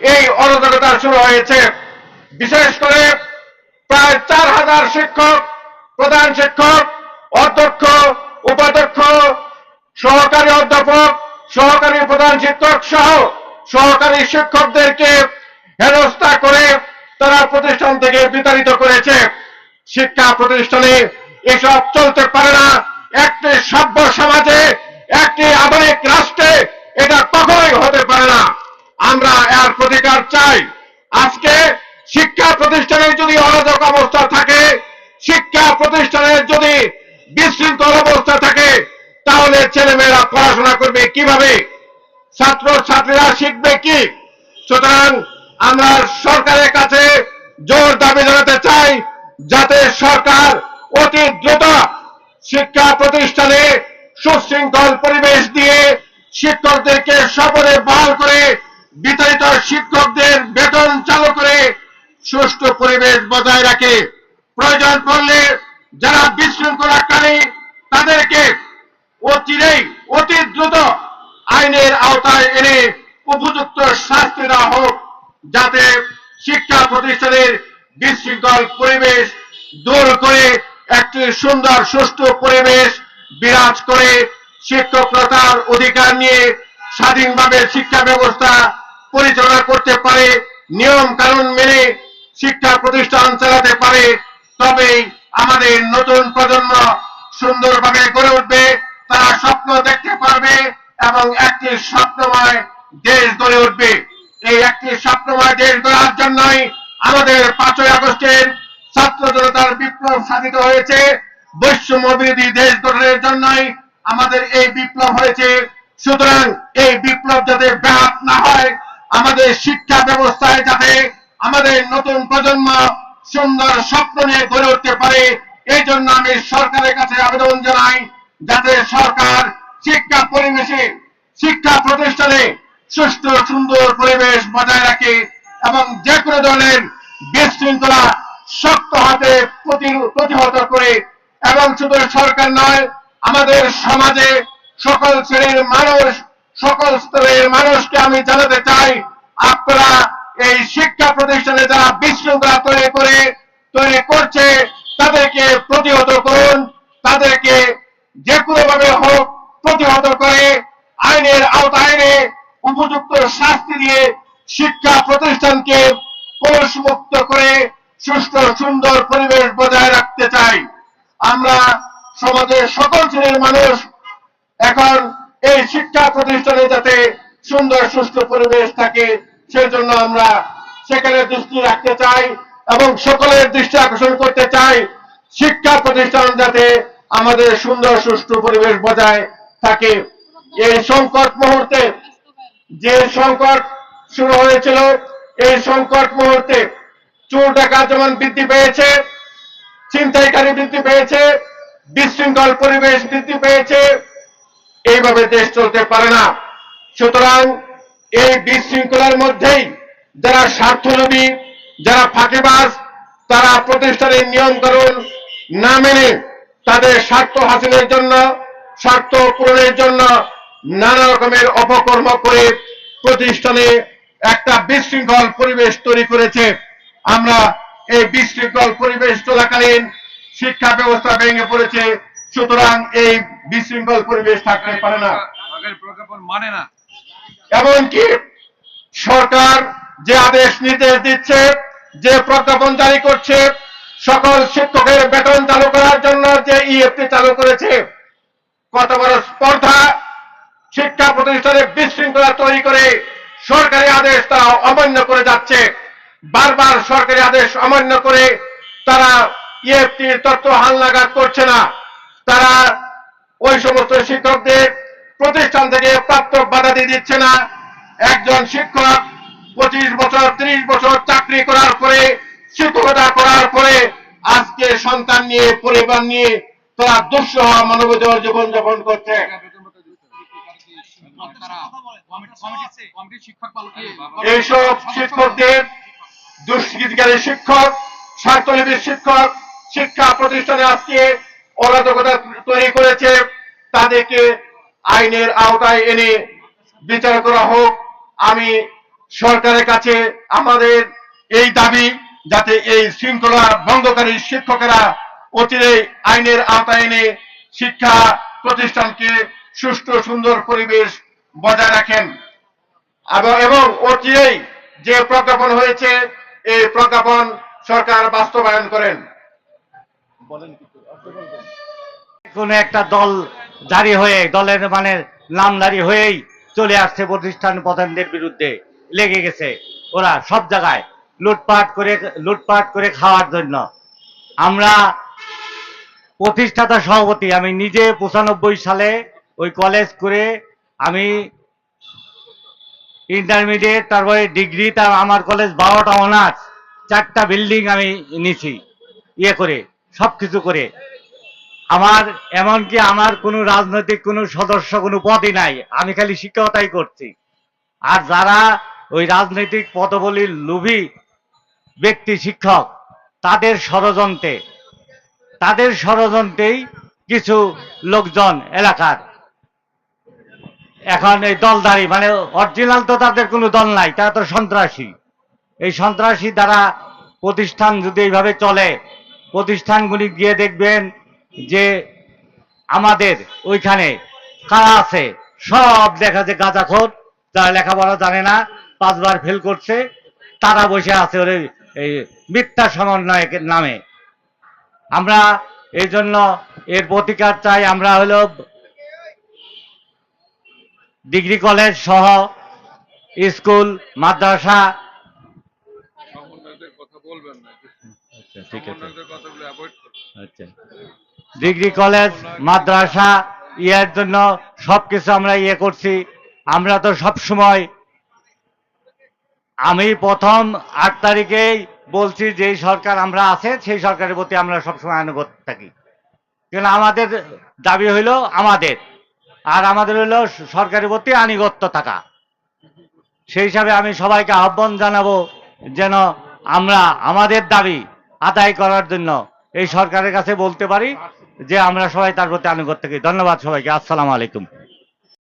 এই অরাজকতা শুরু হয়েছে। বিশেষ করে প্রায় চার হাজার শিক্ষক, প্রধান শিক্ষক, অধ্যক্ষ, উপাধ্যক্ষ, সহকারী অধ্যাপক, সহকারী প্রধান শিক্ষক সহ সহকারী শিক্ষকদেরকে হেনস্থা করে তারা প্রতিষ্ঠান থেকে বিতাড়িত করেছে। শিক্ষা প্রতিষ্ঠানে এসব চলতে পারে না। একটি সভ্য সমাজে, একটি আধুনিক রাষ্ট্রে এটা কখনোই হতে পারে না আমরা এর চাই। আজকে শিক্ষা প্রতিষ্ঠানের যদি অরাজক অবস্থা থাকে, শিক্ষা প্রতিষ্ঠানের যদি বিশৃঙ্খল অবস্থা থাকে, তাহলে ছেলেমেয়েরা পড়াশোনা করবে কীভাবে? ছাত্র ছাত্রীরা শিখবে কি? সুতরাং আমরা সরকারের কাছে জোর দাবি জানাতে চাই, যাতে সরকার অতি দ্রুত শিক্ষা প্রতিষ্ঠানে সুশৃঙ্খল পরিবেশ দিয়ে শিক্ষকদেরকে সফরে বহাল করে বিতাড়িত শিক্ষকদের বেতন চালু করে সুষ্ঠু পরিবেশ বজায় রাখে। প্রয়োজন পড়লে যারা বিশৃঙ্খলাকারী, তাদেরকে অচিরেই অতি দ্রুত আইনের আওতায় এনে উপযুক্ত শাস্তি দেওয়া হোক, যাতে শিক্ষা প্রতিষ্ঠানের বিশৃঙ্খল পরিবেশ দূর করে একটি সুন্দর, সুষ্ঠু পরিবেশ বিরাজ করে। শিক্ষকরা তার অধিকার নিয়ে স্বাধীনভাবে শিক্ষা ব্যবস্থা পরিচালনা করতে পারে, নিয়ম কানুন মেনে শিক্ষা প্রতিষ্ঠান চালাতে পারে, তবেই আমাদের নতুন প্রজন্ম সুন্দরভাবে গড়ে উঠবে, তারা স্বপ্ন দেখতে পারবে এবং একটি স্বপ্নময় দেশ গড়ে উঠবে। এই একটি স্বপ্নময় দেশ গড়ার জন্যই আমাদের পাঁচই আগস্টের ছাত্র জনতার বিপ্লব সাধিত হয়েছে। বৈষম্য বিরোধী দেশ গঠনের জন্যই আমাদের এই বিপ্লব হয়েছে। সুতরাং এই বিপ্লব যাতে ব্যাহত না হয় আমাদের শিক্ষা ব্যবস্থায় যাতে আমাদের নতুন প্রজন্ম সুন্দর স্বপ্ন নিয়ে গড়ে উঠতে পারে, এই জন্য আমি সরকারের কাছে আবেদন জানাই, যাতে সরকার শিক্ষা পরিবেশে, শিক্ষা প্রতিষ্ঠানে সুষ্ঠু, সুন্দর পরিবেশ বজায় রাখে এবং যে কোনো ধরনের বিশৃঙ্খলা শক্ত হাতে প্রতিহত করে এবং শুধু সরকার নয়, আমাদের সমাজে সকল শ্রেণির মানুষ সকল স্তরের মানুষকে আমি জানাতে চাই, আপনারা এই শিক্ষা প্রতিষ্ঠানে যারা বিশৃঙ্খলা তৈরি করে, তৈরি করছে, তাদেরকে প্রতিহত করুন, তাদেরকে যে কোনো ভাবে হোক প্রতিহত করে, আইনের আওতায় উপযুক্ত শাস্তি দিয়ে শিক্ষা প্রতিষ্ঠানকে কলস মুক্ত করে সুষ্ঠু, সুন্দর পরিবেশ বজায় রাখতে চাই। আমরা সমাজের সকল শ্রেণির মানুষ এখন এই শিক্ষা প্রতিষ্ঠানে যাতে সুন্দর, সুষ্ঠু পরিবেশ থাকে, সেজন্য আমরা সেখানে দৃষ্টি রাখতে চাই এবং সকলের দৃষ্টি আকর্ষণ করতে চাই শিক্ষা প্রতিষ্ঠান যাতে আমাদের সুন্দর, সুষ্ঠু পরিবেশ বজায় থাকে। এই সংকট মুহূর্তে যে সংকট শুরু হয়েছিল, এই সংকট মুহূর্তে চোর, ডাকাত যেমন বৃদ্ধি পেয়েছে, ছিনতাইকারী বৃদ্ধি পেয়েছে, বিশৃঙ্খল পরিবেশ বৃদ্ধি পেয়েছে এইভাবে দেশ চলতে পারে না। সুতরাং এই বিশৃঙ্খলার মধ্যেই যারা স্বার্থলোভী যারা ফাঁকিবাজ, তারা প্রতিষ্ঠানের কানুন না মেনে তাদের স্বার্থ হাসিলের জন্য, স্বার্থ পূরণের জন্য নানা রকমের অপকর্ম করে প্রতিষ্ঠানে একটা বিশৃঙ্খল পরিবেশ তৈরি করেছে। আমরা এই বিশৃঙ্খল পরিবেশ চলাকালীন শিক্ষা ব্যবস্থা ভেঙে পড়েছে। সুতরাং এই বিশৃঙ্খল পরিবেশ থাকতে পারে না। মানে না। এমনকি সরকার যে আদেশ নির্দেশ দিচ্ছে যে প্রজ্ঞাপন জারি করছে সকল শিক্ষকের বেতন চালু করার জন্য যে ইএফটি চালু করেছে কত বড় স্পর্ধা! শিক্ষা প্রতিষ্ঠানে বিশৃঙ্খলা তৈরি করে সরকারি আদেশ তারা অমান্য করে যাচ্ছে। বারবার সরকারি আদেশ অমান্য করে তারা ইএফটির তত্ত্ব হালনাগাদ করছে না। তারা ওই সমস্ত শিক্ষকদের প্রতিষ্ঠান থেকে প্রাপ্ত বাধা দিয়ে দিচ্ছে না। একজন শিক্ষক পঁচিশ বছর, ত্রিশ বছর চাকরি করার পরে, শিক্ষকতা করার পরে আজকে সন্তান নিয়ে, পরিবার নিয়ে তারা দুঃসহ মানবতার জীবন যাপন করছে। এইসব শিক্ষকদের দুষ্কৃতিকারী শিক্ষক স্বার্থনীতির শিক্ষক, শিক্ষা প্রতিষ্ঠানে আজকে অরাজকতা তৈরি করেছে, তাদেরকে আইনের আওতায় এনে বিচার করা হোক। আমি সরকারের কাছে আমাদের এই দাবি, যাতে এই শৃঙ্খলা ভঙ্গকারী শিক্ষকেরা অচিরে আইনের আওতায় এনে শিক্ষা প্রতিষ্ঠানকে সুষ্ঠু সুন্দর পরিবেশ বজায় রাখেন। এবং অচিরেই যে প্রজ্ঞাপন হয়েছে, এই প্রজ্ঞাপন সরকার বাস্তবায়ন করেন। কোনো একটা দল জারি হয়ে, দলের মানে নাম নামধারী হয়েই চলে আসছে প্রতিষ্ঠান প্রধানদের বিরুদ্ধে। লেগে গেছে ওরা সব জায়গায় লুটপাট করে লুটপাট করে খাওয়ার জন্য। আমরা প্রতিষ্ঠাতা সভাপতি, আমি নিজে পঁচানব্বই সালে ওই কলেজ করে আমি ইন্টারমিডিয়েট তারপরে ডিগ্রি তার আমার কলেজ বারোটা অনার্স চারটা বিল্ডিং আমি নিছি ইয়ে করে। সব কিছু করে। আমার, এমনকি আমার কোনো রাজনৈতিক কোনো সদস্য কোনো পদই নাই। আমি খালি শিক্ষকতাই করছি। আর যারা ওই রাজনৈতিক পদবলীর লোভী ব্যক্তি শিক্ষক, তাদের ষড়যন্ত্রে, তাদের ষড়যন্ত্রেই কিছু লোকজন এলাকার। এখন এই দলদারি মানে অরিজিনাল তো তাদের কোনো দল নাই, তারা তো সন্ত্রাসী। এই সন্ত্রাসী দ্বারা প্রতিষ্ঠান যদি এইভাবে চলে প্রতিষ্ঠানগুলি গিয়ে দেখবেন যে আমাদের ওইখানে কারা আছে, সব দেখা যায় গাঁজাখোর যারা লেখাপড়া জানে না, পাঁচবার ফেল করছে, তারা বসে আছে ওর এই- মিথ্যা সমন্বয়ের নামে। আমরা এই জন্য এর প্রতিকার চাই, আমরা হলো ডিগ্রি কলেজ সহ স্কুল, মাদ্রাসা সমন্বয়কদের কথা বলবেন না আচ্ছা ঠিক আছে আচ্ছা। ডিগ্রি কলেজ মাদ্রাসা ইয়ের জন্য সবকিছু আমরা ইয়ে করছি। আমরা তো সব সময় আমি প্রথম আট তারিখেই বলছি যে সরকার আমরা আছে সেই সরকারের প্রতি আমরা সবসময় আনুগত্য থাকি। কিন্তু আমাদের দাবি হইল আমাদের আর আমাদের হইল সরকারের প্রতি আনুগত্য থাকা। সেই হিসাবে আমি সবাইকে আহ্বান জানাব যেন আমরা আমাদের দাবি আদায় করার জন্য এই সরকারের কাছে বলতে পারি যে আমরা সবাই তার প্রতি আনুগত্য ধন্যবাদ সবাইকে। আসসালামু আলাইকুম।